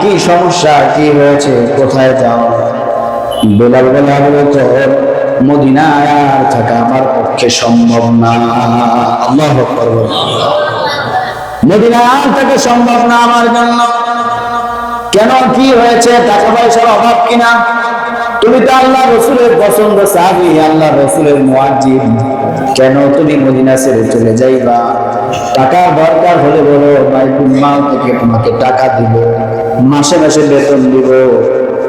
কি সমস্যা, কি হয়েছে, কোথায় যাও? বেলাল বেলা বলে তো মদিনায় থাকা আমার পক্ষে সম্ভব না। আল্লাহ মদিনায় থাকা সম্ভব না আমার জন্য। কেন, কি হয়েছে, টাকা পয়সার অভাব কিনা? তুমি তো আল্লাহ রসুলের পছন্দ, সাহাবি আল্লাহ রসুলের মুয়াজ্জিব কেন তুমি মদিনা ছেড়ে চলে যাইবা? টাকার দরকার হলে বলো বাইকুল মাল থেকে তোমাকে টাকা দিব, মাসে মাসে বেতন দিব,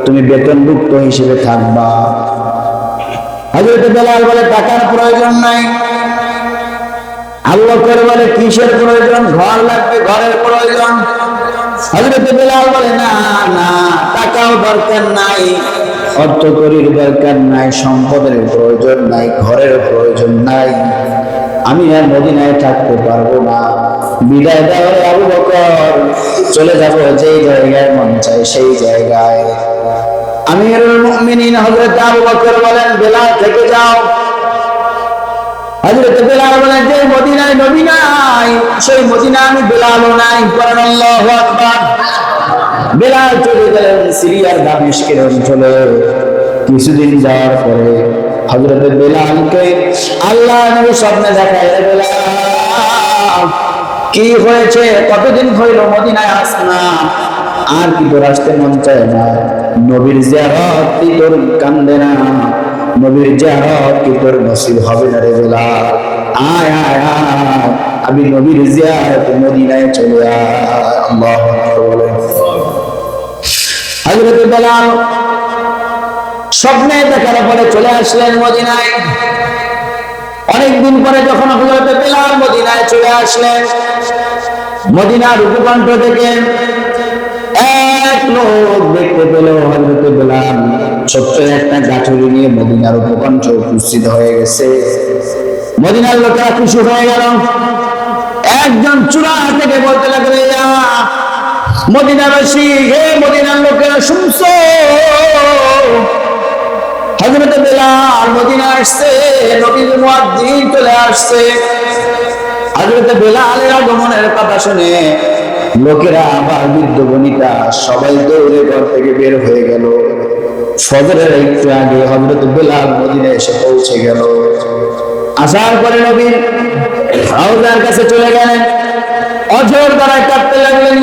তুমি বেতনভুক্ত হিসেবে থাকবা। হজরত বেলাল বলে, টাকার প্রয়োজন নাই। আল্লাহ করে বলে, কিসের প্রয়োজন? ঘর লাগবে, ঘরের প্রয়োজন। হজরত বেলাল বলে, না না, টাকাও দরকার নাই অর্থ করির দরকার নাই, সম্পদের প্রয়োজন নাই, ঘরের প্রয়োজন নাই। আমি আর মদিনায় থাকতে পারব না। বিদায় দেওয়ার আবু বকর। চলে যাব যেই জায়গায়, মন চাই সেই জায়গায়। আমিরুল মুমিনিন হযরত আবু বকর বলেন, বেলাল থেকে যাও। হযরত বেলাল বলেন, যে মদিনায় নবী নাই, সেই মদিনা আমি বেলালও নাই পড়েন আল্লাহু আকবার। বেলাল চলে গেলেন, সিরিয়ার দামেস্কের অঞ্চলে। কিছুদিন যাওয়ার পরে হযরত বেলালকে আল্লাহ স্বপ্নে দেখায়, "এ বেলাল, কি হয়েছে? কতদিন হইল মদিনায় আস না? আর কি তোর আসতে মন চায় না? নবীর জিয়ারত কি তোর কান্দে না? নবীর জিয়ারত কি তোর নসিব হবে না রে বেলাল? আয় আয় আয়, আমি নবীর জিয়ারত মদিনায় চলে আয়। আল্লাহু বলে হযরত বেলাল স্বপ্নে দেখার পরে চলে আসলেন মদিনায়। অনেকদিন পরে যখন হজরত বেলাল মদিনায় চলে আসলেন মদিনার উপকণ্ঠ থেকে এক লোক দেখতে পেল হজরত বেলাল। ছোট্ট একটা গাঠুরি নিয়ে মদিনার উপকণ্ঠ উপস্থিত হয়ে গেছে। মদিনার লোকেরা খুশি হয়ে গেল। একজন চূড়া থেকে বলতে লাগল "ইয়া, মদিনাবাসী হে মদিনার লোকেরা শুনছো? হযরত বেলাল মদিনা আসছে, নবীর মুয়াজ্জিন চলে আসছে। বেলালের আগমনের কথা শুনে লোকেরা আবার বৃদ্ধ বনিতা সবাই দৌড়ে ঘর থেকে বের হয়ে গেল। ফজরের একটু আগে বেলাল মদিনা এসে পৌঁছে গেল। আসার পরে নবীর হাউজার কাছে চলে গেলেন। অজর দ্বারা কাঁদতে লাগলেন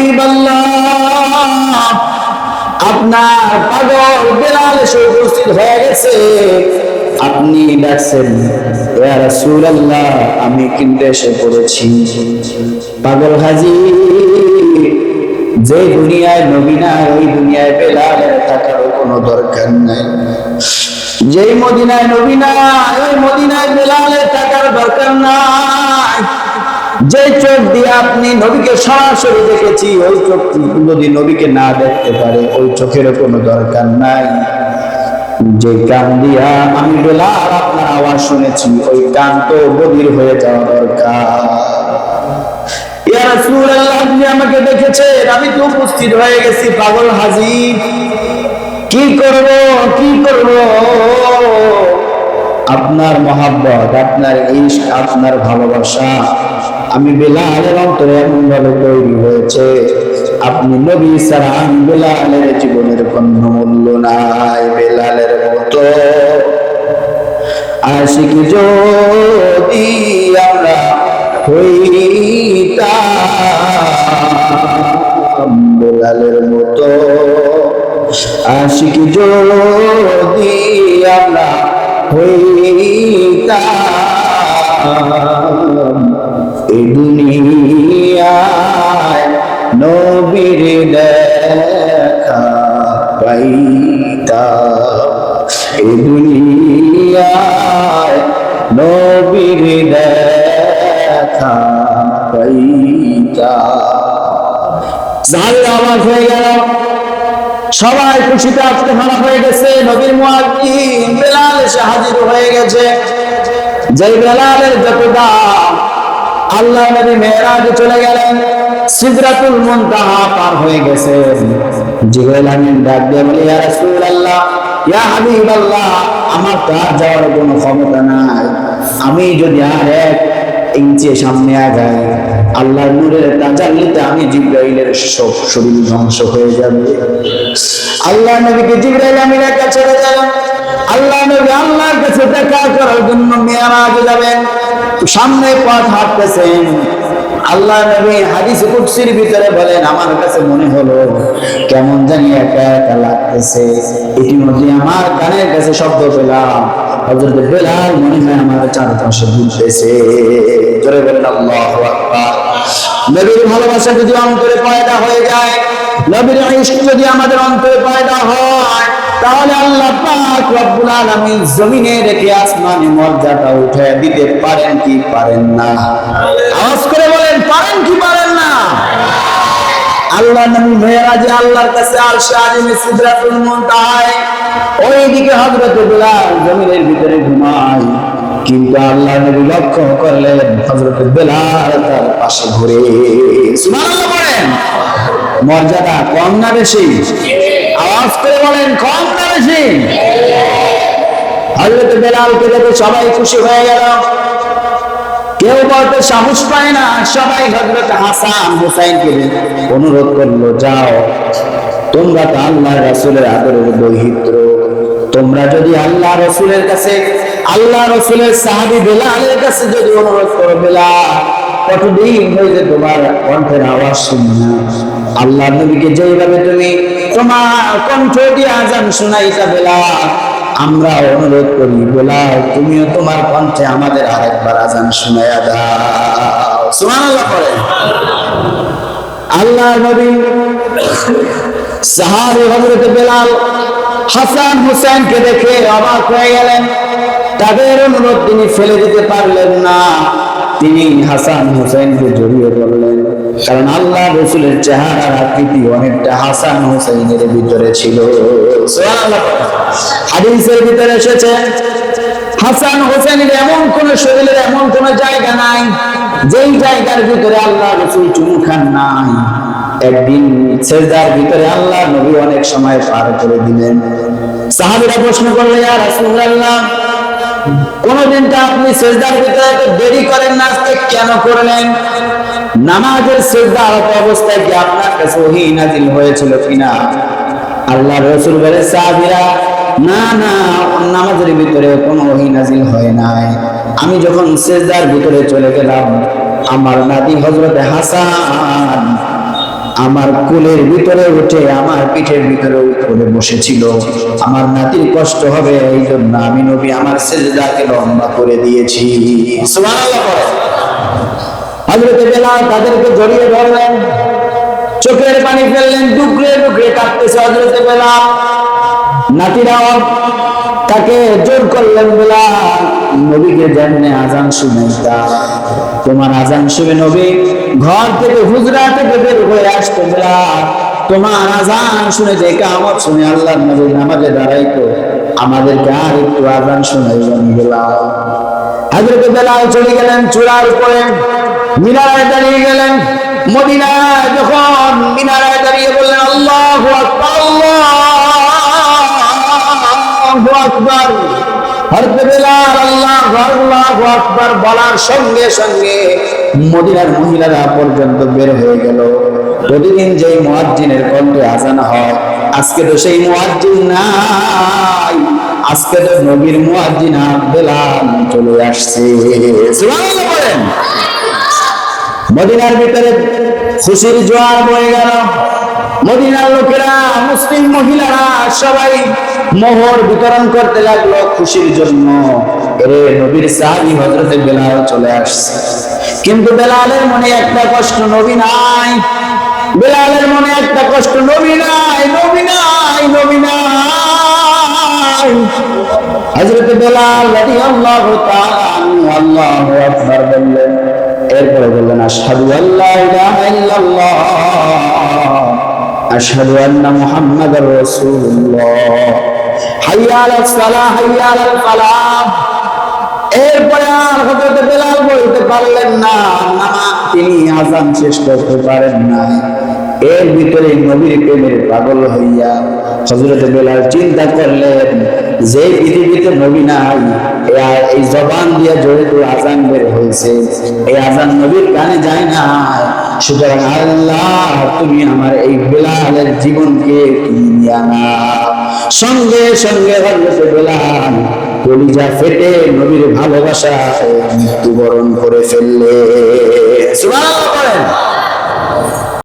হাবিবাল্লাহ, আপনার পাগল বেলাল এসে উপস্থিত হয়ে গেছে। আপনি ডাকছেন আমি কিন্তু এসে পড়েছি। পাগল হাজি, যে দুনিয়ায় নবী নাই ওই দুনিয়ায় বেলালের থাকারও কোনো দরকার নাই। যেই মদিনায় নবী নাই, ওই মদিনায় বেলালের থাকার দরকার নাই। যে চোখ দিয়ে আপনি নবীকে সরাসরি দেখেছি, ওই চোখ যদি নবীকে না দেখতে পারে, ওই চোখের কোনো দরকার নাই। যে কান দিয়া আমি বেলাল আপনার আওয়াজ শুনেছি, ওই কান তো গভীর হয়ে যাওয়া দরকার। আমাকে দেখেছেন, আমি তো উপস্থিত হয়ে গেছি, পাগল হাজি কি করব কি করব? আপনার মহাব্বত, আপনার ইশক, আপনার ভালোবাসা। আমি বেলালের অন্তরে এমন ভাবে তৈরি হয়েছে। আপনি নবী আমি বেলালের জীবনের কোনো মূল্য নাই, বেলালের মতো। আশিক যদি আমরা হইতাম বেলালের মতো, আশিক যদি আমরা হইতাম এই দুনিয়ায় নবীর দেখা পাইতাম এই দুনিয়ায় নবীর দেখা পাইতাম জাহাজের আওয়াজ হয়ে গেল। সবাই খুশিতে আজকে হারা হয়ে গেছে। নবীর মুয়াজ্জিন বেলাল এসে হাজির হয়ে গেছে। যেই বেলালের যত দাম আল্লাহ নবী মেরাজে চলে গেলেন। সিদরাতুল মুনতাহা পার হয়ে গেছে। জিবরাইল আমিন ডাক দিয়ে বলে, ইয়া রাসূলুল্লাহ, ইয়া হাবিবাল্লাহ, আমার তো আর যাওয়ার কোনো ক্ষমতা নাই। আমি যদি আর এক ইঞ্চি সামনে আগাই, আল্লাহর নূরের তাজাল্লিতে আমি জিব্রাইলের সব শরীর ধ্বংস হয়ে যাবে। আল্লাহ নবীকে জিব্রাইল আমি একা ছেড়ে গেলাম আল্লাহ নবী আল্লাহর কাছে দেখা করার জন্য মেয়ারাজে যাবেন। সামনে পথ হাঁটতেছেন। আল্লাহ নবী হাদিস কুদসির ভিতরে বলেন, আমার কাছে মনে হলো কেমন জানি একা একা লাগতেছে। ইতিমধ্যে আমার কানের কাছে শব্দ পেলাম। হযরত বেলাল মনে হয় আমার চারপাশে ঘুরতেছে। জোরে বলেন, আল্লাহু আকবার। নবীর ভালোবাসা যদি অন্তরে পয়দা হয়ে যায়, নবীর ইশক যদি আমাদের অন্তরে পয়দা হয় তাহলে আল্লাহ পাক রব্বুল আলামিন জমিনে রেখে আসমানে মর্যাদা উঠে দিতে পারেন কি পারেন না? আওয়াজ করে বলেন, পারেন কি পারেন না? আল্লাহ নবী মেরাজে আল্লাহর কাছে আরশে আজিমে সিদরাতুল মুনতাহায়, ওইদিকে হযরত বিলাল জমিনের ভিতরে ঘুমায়। কিন্তু আল্লাহ নবী লক্ষ্য করলেন, হযরত বিলাল তার পাশে ঘুরে। সুবহানাল্লাহ বলেন, মর্যাদা কম না বেশি? আওয়াজ করে বলেন, কম না বেশি? হযরত বেলালকে দেখে সবাই খুশি হয়ে গেল। কেউ বলতে সাহস পায় না, সবাই হজরত হাসান হুসাইনকে অনুরোধ করল, যাও, তোমরা তো আল্লাহ রাসূলের আদরের দৈহিত্র তোমরা যদি আল্লাহ রসুলের কাছে, আল্লাহ রসুলের সাহাবি বেলালের কাছে যদি অনুরোধ করো বেলা কতদিন হয়েছে তোমার কণ্ঠের আওয়াজ শুনি না? আল্লাহ নবীকে যেইভাবে তুমি তোমার কণ্ঠ দিয়ে আজান শোনাইতা বেলাল আমরা অনুরোধ করি তুমিও তোমার কণ্ঠে আমাদের আরেকবার আজান দাও। পড়ে। আল্লাহ নবী সাহাবী হযরত বেলাল হাসান হুসেনকে দেখে অবাক হয়ে গেলেন। তাদের অনুরোধ তিনি ফেলে দিতে পারলেন না। তিনি হাসান হুসেনকে জড়িয়ে ধরলেন। কারণ আল্লাহ রসুলের চেহারার আকৃতি অনেকটা হাসান হুসেনের ভিতরে ছিল। হাদিসের ভিতরে এসেছে, হাসান হোসেনের এমন কোন শরীরের এমন কোন জায়গা নাই, যেই জায়গার ভিতরে আল্লাহ রসুল চুমু খান নাই। একদিন সেজদার ভিতরে আল্লাহ নবী অনেক সময় পার করে দিলেন। সাহাবীরা প্রশ্ন করলে আর রাসূলুল্লাহ, কোনদিন তো আপনি সেজদার ভিতরে দেরি করেন না, আজকে কেন করলেন? নামাজের সেজদা আরত অবস্থায় কি আপনার কাছে ওহী নাজিল হয়েছিল কিনা? আল্লাহ রসুল বলে, সাহাবীরা, না না, নামাজের ভিতরে কোনো ওহী নাজিল হয় নাই। আমি যখন সেজদার ভিতরে চলে গেলাম, আমার নাতি হযরত হাসান আমার কোলের ভিতরে উঠে আমার পিঠের ভিতরে উপরে বসেছিল। আমার নাতির কষ্ট হবে এই জন্য আমি নবী আমার সেজদাকে লম্বা করে দিয়েছি। সুবহানাল্লাহ পড়ে হযরত বেলাল তাদেরকে জড়িয়ে ধরলেন, চোখের পানি ফেললেন, ডুকরে ডুকরে কাঁদতেছে হযরত বেলাল। নাতিরাও তাকে জোর করলেন, বেলাল, নবীকে জাননে আজান শুনাইতা তোমার আজান শুনে নবী ঘর থেকে, হুজরা থেকে বের হয়ে আসতে, বেলাল, তোমার আজান শুনে যে কামত শুনে আল্লাহ নবী নামাজে দাঁড়াইতো, আমাদেরকে আর একটু আজান শুনাইবেন, বেলাল। হাজরত বেলাল চলে গেলেন চূড়ার উপরে। মিনারায় দাঁড়িয়ে গেলেন। মদিনায় যখন মিনারায় দাঁড়িয়ে বললেন, আল্লাহ আকবার বলার সঙ্গে সঙ্গে মদিনার মহিলারা পর্যন্ত বের হয়ে গেল। প্রতিদিন যেই মুয়াজ্জিনের কণ্ঠে আজান হয়, আজকে তো সেই মুয়াজ্জিন নাই, আজকে তো নবীর মুয়াজ্জিন বেলাল চলে আসছে। মদিনার ভিতরে খুশির জোয়ার বয়ে গেল। মদিনার লোকেরা, মুসলিম মহিলারা সবাই মোহর বিতরণ করতে লাগল খুশির জন্য। এরে নবীর সাহাবী হযরতে বেলাল চলে আসছে। কিন্তু বেলালের মনে একটা কষ্ট নবী নাই। বেলালের মনে একটা কষ্ট নবী নাই নবী নাই নবী নাই। হযরত বেলাল রাদিয়াল্লাহু তাআলা আল্লাহু আকবার বললেন এরপরে বললেন, আশহাদু আল্লা ইলাহা ইল্লাল্লাহ, আশহাদু আন্না মুহাম্মাদার রাসূলুল্লাহ। হাইয়া আলাস সালাহ, হাইয়া আলাল ফালাহ। এরপরে আর হযরত বেলাল বলতে পারলেন না তিনি আজান শেষ করতে পারেন না এর ভিতরে নবীর প্রেমের পাগল হইয়া হজরত বেলাল চিন্তা করলেন, যে পৃথিবীতে নবী নাই এই জবান দিয়ে আজান বের হয়েছে। এই আজান নবীর কানে যায় না। সুতরাং আল্লাহ, তুমি আমার এই বেলালের জীবনকে সঙ্গে সঙ্গে হজরত বেলাল কলিজা ফেটে নবীর ভালোবাসা মৃত্যুবরণ করে ফেললে।